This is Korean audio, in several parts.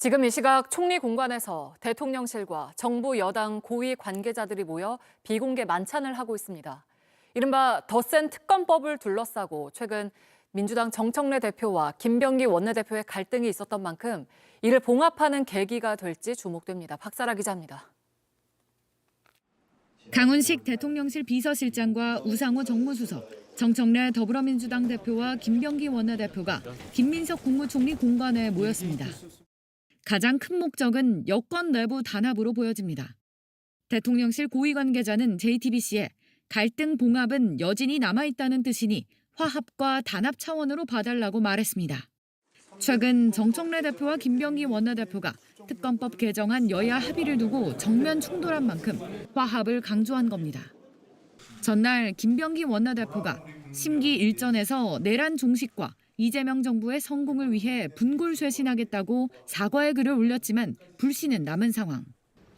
지금 이 시각 총리 공관에서 대통령실과 정부 여당 고위 관계자들이 모여 비공개 만찬을 하고 있습니다. 이른바 더센 특검법을 둘러싸고 최근 민주당 정청래 대표와 김병기 원내대표의 갈등이 있었던 만큼 이를 봉합하는 계기가 될지 주목됩니다. 박사라 기자입니다. 강훈식 대통령실 비서실장과 우상호 정무수석, 정청래 더불어민주당 대표와 김병기 원내대표가 김민석 국무총리 공관에 모였습니다. 가장 큰 목적은 여권 내부 단합으로 보여집니다. 대통령실 고위 관계자는 JTBC에 갈등 봉합은 여진이 남아있다는 뜻이니 화합과 단합 차원으로 봐달라고 말했습니다. 최근 정청래 대표와 김병기 원내대표가 특검법 개정안 여야 합의를 두고 정면 충돌한 만큼 화합을 강조한 겁니다. 전날 김병기 원내대표가 심기 일전에서 내란 종식과 이재명 정부의 성공을 위해 분골쇄신하겠다고 사과의 글을 올렸지만 불씨는 남은 상황.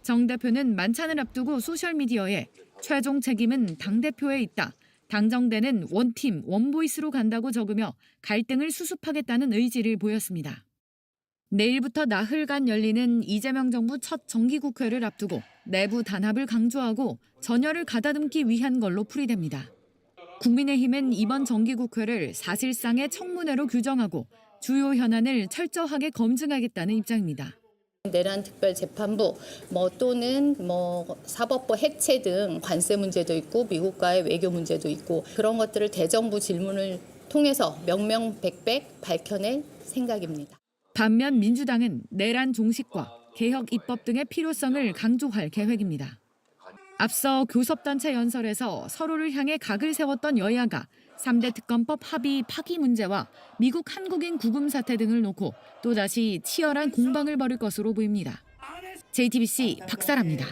정 대표는 만찬을 앞두고 소셜미디어에 최종 책임은 당대표에 있다. 당정대는 원팀, 원보이스로 간다고 적으며 갈등을 수습하겠다는 의지를 보였습니다. 내일부터 나흘간 열리는 이재명 정부 첫 정기국회를 앞두고 내부 단합을 강조하고 전열을 가다듬기 위한 걸로 풀이됩니다. 국민의힘은 이번 정기국회를 사실상의 청문회로 규정하고 주요 현안을 철저하게 검증하겠다는 입장입니다. 내란 특별 재판부 뭐 또는 뭐 사법부 해체 등 관세 문제도 있고 미국과의 외교 문제도 있고 그런 것들을 대정부 질문을 통해서 명명백백 밝혀낼 생각입니다. 반면 민주당은 내란 종식과 개혁 입법 등의 필요성을 강조할 계획입니다. 앞서 교섭단체 연설에서 서로를 향해 각을 세웠던 여야가 3대 특검법 합의 파기 문제와 미국 한국인 구금 사태 등을 놓고 또다시 치열한 공방을 벌일 것으로 보입니다. JTBC 박사랍니다.